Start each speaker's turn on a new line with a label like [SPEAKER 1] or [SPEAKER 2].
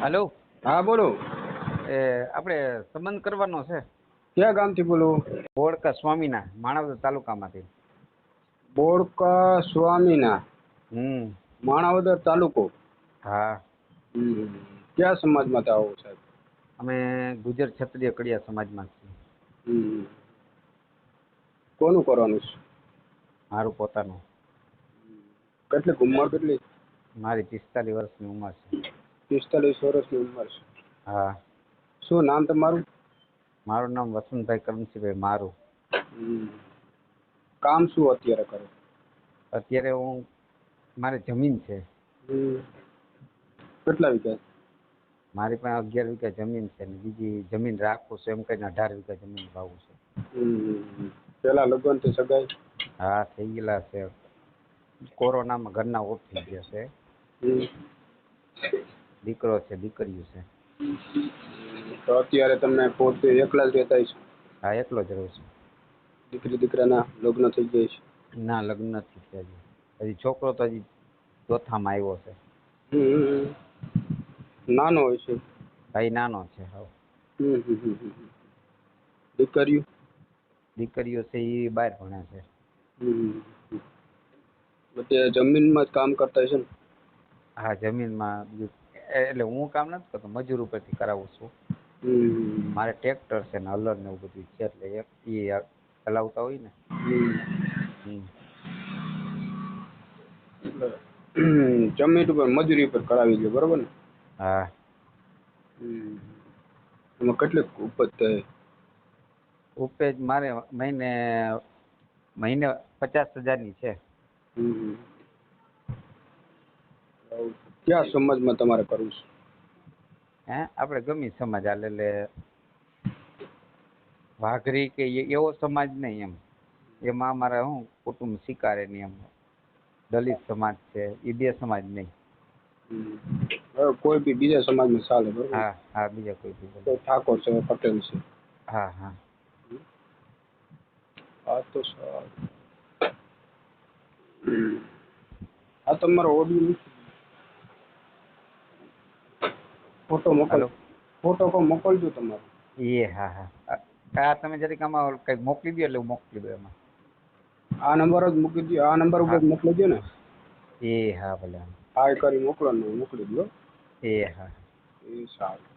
[SPEAKER 1] હાલો.
[SPEAKER 2] હા બોલો.
[SPEAKER 1] એ આપણે સંબંધ કરવાનો છે.
[SPEAKER 2] ક્યાં ગામથી બોલો?
[SPEAKER 1] બોડકા સ્વામીના માણાવદર તાલુકામાંથી.
[SPEAKER 2] બોડકા સ્વામીના?
[SPEAKER 1] હમ.
[SPEAKER 2] માણાવદર તાલુકો?
[SPEAKER 1] હા.
[SPEAKER 2] કયા સમાજમાં આવો સાહેબ?
[SPEAKER 1] અમે ગુજર ક્ષત્રિય કડિયા સમાજમાં છીએ.
[SPEAKER 2] કોનું કરવાનું છે?
[SPEAKER 1] મારું પોતાનું.
[SPEAKER 2] કેટલી ઉંમર કેટલી?
[SPEAKER 1] મારી પિસ્તાલીસ વર્ષની ઉંમર છે.
[SPEAKER 2] પિસ્તાલીસ વર્ષની ઉંમર છે.
[SPEAKER 1] હા.
[SPEAKER 2] શું નામ તમારું?
[SPEAKER 1] મારું નામ વસંતભાઈ કરમસિંહભાઈ મારું.
[SPEAKER 2] કામ શું અત્યારે કરો?
[SPEAKER 1] અત્યારે હું મારી જમીન છે.
[SPEAKER 2] કેટલા વીઘા
[SPEAKER 1] મારી પાસે અગિયાર વીઘા જમીન છે ને બીજી જમીન રાખું છું એમ કરીને અઢાર વીઘા જમીન વાવું છું.
[SPEAKER 2] પેલા લગ્નથી સગાઈ?
[SPEAKER 1] હા થઈ ગયેલા છે. કોરોનામાં ઘરના ઓફ થઈ ગયા છે. દીકરો છે દીકરીઓ છે.
[SPEAKER 2] તો અત્યારે તમે પોતે એકલા જ રહેતા છો
[SPEAKER 1] હા એકલો જ રહું છું.
[SPEAKER 2] દીકરી દીકરાના લગ્ન થઈ ગયા છે?
[SPEAKER 1] ના લગ્ન નથી થયા હજી. છોકરો તો હજી ચોથામાં આવ્યો છે.
[SPEAKER 2] નાનો હોય છે?
[SPEAKER 1] ભાઈ નાનો છે
[SPEAKER 2] હા. દીકરીઓ?
[SPEAKER 1] દીકરીઓ છે એ બહાર ભણે છે.
[SPEAKER 2] હમ. જમીનમાં જ કામ કરતા છે ને?
[SPEAKER 1] હા જમીનમાં એટલે હું કામ નથી કરતો મજૂર ઉપરથી કરાવું છું. મારે ટ્રેક્ટર છે ને હલર ને એવું બધું છે એટલે એક એ ચલાવતા હોય ને.
[SPEAKER 2] જમીન ઉપર મજૂરી ઉપર કરાવી લે બરોબર ને?
[SPEAKER 1] હા.
[SPEAKER 2] એમાં કેટલીક ઉપજ થાય?
[SPEAKER 1] ઉપેજ મારે મહિને મહિને પચાસ હજારની છે.
[SPEAKER 2] હમ. કયા સમાજમાં તમારે કરવું છે?
[SPEAKER 1] હે? આપણે ગમી સમાજ હાલે એટલે વાઘરી કે એ- એવો સમાજ નહીં એમ. એમાં અમારે શું કુટુંબ સ્વીકારે નહીં એમ. દલિત સમાજ છે એ બે સમાજ નહીં.
[SPEAKER 2] હમ. હવે કોઈ બી બીજા સમાજમાં ચાલે બરોબર?
[SPEAKER 1] હા હા બીજા કોઈ બીજા
[SPEAKER 2] કોઈ ઠાકોર છે પટેલ છે.
[SPEAKER 1] હા હા.
[SPEAKER 2] હા તો સારું. હમ. આ તમારો ઓડિયો ફોટો મોકલો ફોટો કો મોકલજો તમારો.
[SPEAKER 1] એ હા હા. આ- તમે જરીક આમાં કંઈક મોકલી દો એટલે હું મોકલી દઉં એમાં.
[SPEAKER 2] આ નંબર જ મૂકી દો આ નંબર ઉપર
[SPEAKER 1] હા.
[SPEAKER 2] મોકલી દો ને?
[SPEAKER 1] એ હા ભલે.
[SPEAKER 2] હાય કરી મોકલો ને મોકલી દો
[SPEAKER 1] એ હા.
[SPEAKER 2] એ સારું.